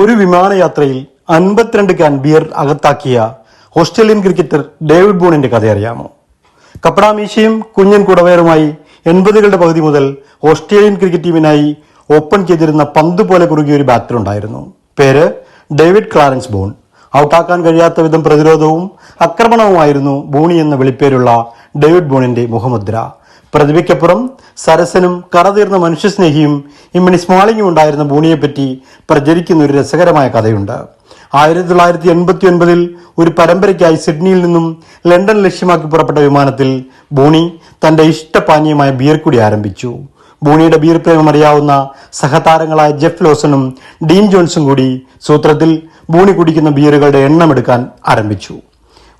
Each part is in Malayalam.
ഒരു വിമാനയാത്രയിൽ അൻപത്തിരണ്ട് ക്യാൻ ബിയർ അകത്താക്കിയ ഓസ്ട്രേലിയൻ ക്രിക്കറ്റർ ഡേവിഡ് ബൂണിന്റെ കഥ അറിയാമോ? കപ്പടാമീശയും കുഞ്ഞൻ കുടവയറുമായി എൺപതുകളുടെ പകുതി മുതൽ ഓസ്ട്രേലിയൻ ക്രിക്കറ്റ് ടീമിനായി ഓപ്പൺ ചെയ്തിരുന്ന പന്ത് പോലെ കുറുകിയ ഒരു ബാറ്റർ ഉണ്ടായിരുന്നു. പേര് ഡേവിഡ് ക്ലാരൻസ് ബോൺ. ഔട്ടാക്കാൻ കഴിയാത്ത വിധം പ്രതിരോധവും ആക്രമണവുമായിരുന്നു ബൂണി എന്ന വിളിപ്പേരുള്ള ഡേവിഡ് ബോണിന്റെ മുഖമുദ്ര. പ്രതിഭയ്ക്കപ്പുറം സരസനും കറതീർന്ന മനുഷ്യസ്നേഹിയും ഇമ്മണി സ്മാളിങ്ങും ഉണ്ടായിരുന്ന ബൂണിയെപ്പറ്റി പ്രചരിക്കുന്ന ഒരു രസകരമായ കഥയുണ്ട്. ആയിരത്തി തൊള്ളായിരത്തി എൺപത്തി ഒൻപതിൽ ഒരു പരമ്പരയ്ക്കായി സിഡ്നിയിൽ നിന്നും ലണ്ടൻ ലക്ഷ്യമാക്കി പുറപ്പെട്ട വിമാനത്തിൽ ഭൂണി തന്റെ ഇഷ്ടപാനീയമായ ബിയർ കുടി ആരംഭിച്ചു. ഭൂണിയുടെ ബിയർ പ്രേമം അറിയാവുന്ന സഹതാരങ്ങളായ ജെഫ് ലോസണും ഡീൻ ജോൺസും കൂടി സൂത്രത്തിൽ ഭൂണി കുടിക്കുന്ന ബിയറുകളുടെ എണ്ണം എടുക്കാൻ ആരംഭിച്ചു.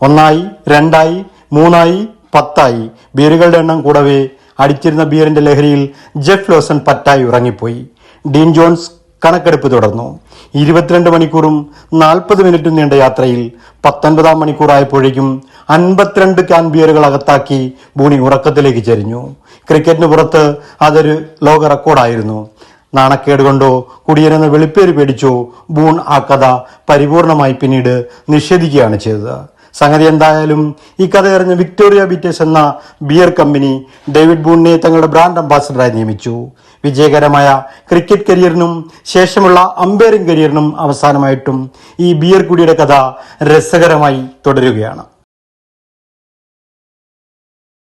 ഒന്നായി രണ്ടായി മൂന്നായി പത്തായി. ബിയറുകളുടെ എണ്ണം കൂടവേ. അടിച്ചിരുന്ന ബിയറിന്റെ ലഹരിയിൽ ജെഫ് ലോസൺ പറ്റായി ഉറങ്ങിപ്പോയി. ഡീൻ ജോൺസ് കണക്കെടുപ്പ് തുടർന്നു. ഇരുപത്തിരണ്ട് മണിക്കൂറും നാൽപ്പത് മിനിറ്റും നീണ്ട യാത്രയിൽ പത്തൊൻപതാം മണിക്കൂറായപ്പോഴേക്കും അൻപത്തിരണ്ട് ക്യാൻ ബിയറുകൾ അകത്താക്കി ബൂണി ഉറക്കത്തിലേക്ക് ചെരിഞ്ഞു. ക്രിക്കറ്റിന് പുറത്ത് അതൊരു ലോക റെക്കോർഡായിരുന്നു. നാണക്കേട് കൊണ്ടോ കുടിയനെന്ന വെളിപ്പേര് പേടിച്ചോ ബൂൺ ആ കഥ പരിപൂർണമായി പിന്നീട് നിഷേധിക്കുകയാണ് ചെയ്തത്. സംഗതി എന്തായാലും ഈ കഥ അറിഞ്ഞ വിക്ടോറിയ ബിറ്റേഴ്സ് എന്ന ബിയർ കമ്പനി ഡേവിഡ് ബൂണിനെ തങ്ങളുടെ ബ്രാൻഡ് അംബാസഡറായി നിയമിച്ചു. വിജയകരമായ ക്രിക്കറ്റ് കരിയറിനും ശേഷമുള്ള അമ്പയറിംഗ് കരിയറിനും അവസാനമായിട്ടും ഈ ബിയർ കുടിയുടെ കഥ രസകരമായി തുടരുകയാണ്.